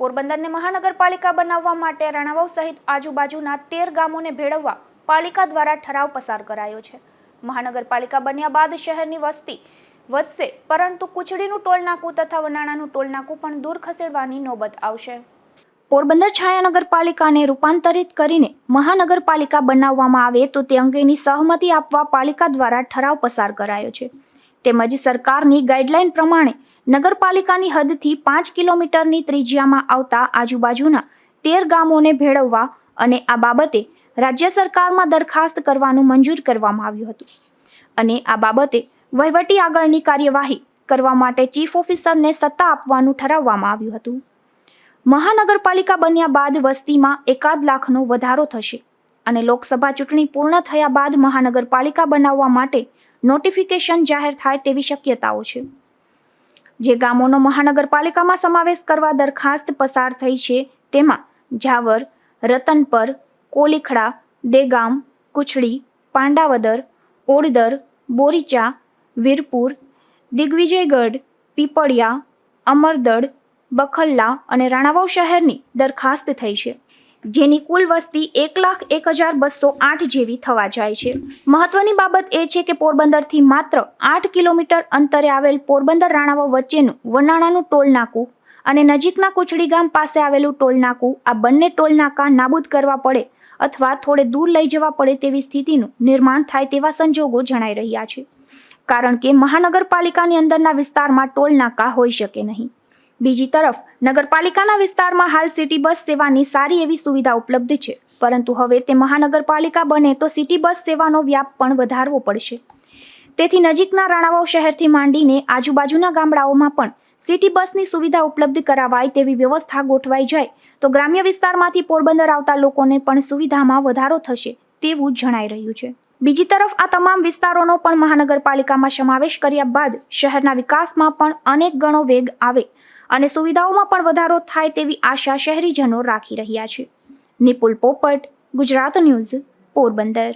પોરબંદરને મહાનગરપાલિકા બનાવવા માટે રણાવાવ સહિત આજુબાજુના તેર ગામોને ભેળવવા પાલિકા દ્વારા ઠરાવ પસાર કરાયો છે. મહાનગરપાલિકા બન્યા બાદ શહેરની વસ્તી વધશે, પરંતુ કુચડીનું ટોલનાકું તથા વનાણાનું ટોલનાકું પણ દૂર ખસેડવાની નોબત આવશે. પોરબંદર છાયા નગરપાલિકાને રૂપાંતરિત કરીને મહાનગરપાલિકા બનાવવામાં આવે તો તે અંગેની સહમતિ આપવા પાલિકા દ્વારા ઠરાવ પસાર કરાયો છે. તેમજ સરકારની ગાઈડલાઈન પ્રમાણે નગરપાલિકાની હદથી પાંચ કિલોમીટરની ત્રિજ્યામાં આવતા આજુબાજુના તેર ગામોને ભેળવવા અને આ બાબતે રાજ્ય સરકારમાં દરખાસ્ત કરવાનું મંજૂર કરવામાં આવ્યું હતું. અને આ બાબતે વહીવટી આગળની કાર્યવાહી કરવા માટે ચીફ ઓફિસરને સત્તા આપવાનું ઠરાવવામાં આવ્યું હતું. મહાનગરપાલિકા બન્યા બાદ વસ્તીમાં એકાદ લાખનો વધારો થશે અને લોકસભા ચૂંટણી પૂર્ણ થયા બાદ મહાનગરપાલિકા બનાવવા માટે નોટિફિકેશન જાહેર થાય તેવી શક્યતાઓ છે. જે ગામોનો મહાનગરપાલિકામાં સમાવેશ કરવા દરખાસ્ત પસાર થઈ છે, તેમાં ઝાવર, રતનપર, કોલીખડા, દેગામ, કુછડી, પાંડાવદર ઓડદર બોરીચા, વીરપુર, દિગ્વિજયગઢ, પીપળિયા, અમરદડ, બખલ્લા અને રાણાવાવ શહેરની દરખાસ્ત થઈ છે. જેની કુલ વસ્તી એક લાખ એક હજાર બસો આઠ જેવી થવા જાય છે. મહત્વની બાબત એ છે કે પોરબંદરથી માત્ર આઠ કિલોમીટર અંતરે આવેલ પોરબંદર રાણાવાવ વચ્ચેનું વનાણાનું ટોલ નાકું અને નજીકના કુચડી ગામ પાસે આવેલું ટોલ નાકું આ બંને ટોલ નાકા નાબૂદ કરવા પડે અથવા થોડે દૂર લઈ જવા પડે તેવી સ્થિતિનું નિર્માણ થાય તેવા સંજોગો જણાઈ રહ્યા છે. કારણ કે મહાનગરપાલિકાની અંદરના વિસ્તારમાં ટોલ નાકા હોઈ શકે નહીં. બીજી તરફ, નગરપાલિકાના વિસ્તારમાં હાલ સિટી બસ સેવાની સારી એવી સુવિધા ઉપલબ્ધ છે. પરંતુ હવે તે મહાનગરપાલિકા બને તો સિટી બસ સેવાનો વ્યાપ પણ વધારવો પડશે. તેથી નજીકના રાણાવાવ શહેરથી માંડીને આજુબાજુના ગામડાઓમાં પણ સિટી બસની સુવિધા ઉપલબ્ધ કરાવાય તેવી વ્યવસ્થા ગોઠવાઈ જાય, તો ગ્રામ્ય વિસ્તારમાંથી પોરબંદર આવતા લોકોને પણ સુવિધામાં વધારો થશે તેવું જણાઈ રહ્યું છે. બીજી તરફ, આ તમામ વિસ્તારોનો પણ મહાનગરપાલિકામાં સમાવેશ કર્યા બાદ શહેરના વિકાસમાં પણ અનેક ગણો વેગ આવે. અને સુવિધાઓમાં પણ વધારો થાય તેવી આશા શહેરીજનો રાખી રહ્યા છે. નિપુલ પોપટ, ગુજરાત ન્યૂઝ, પોરબંદર.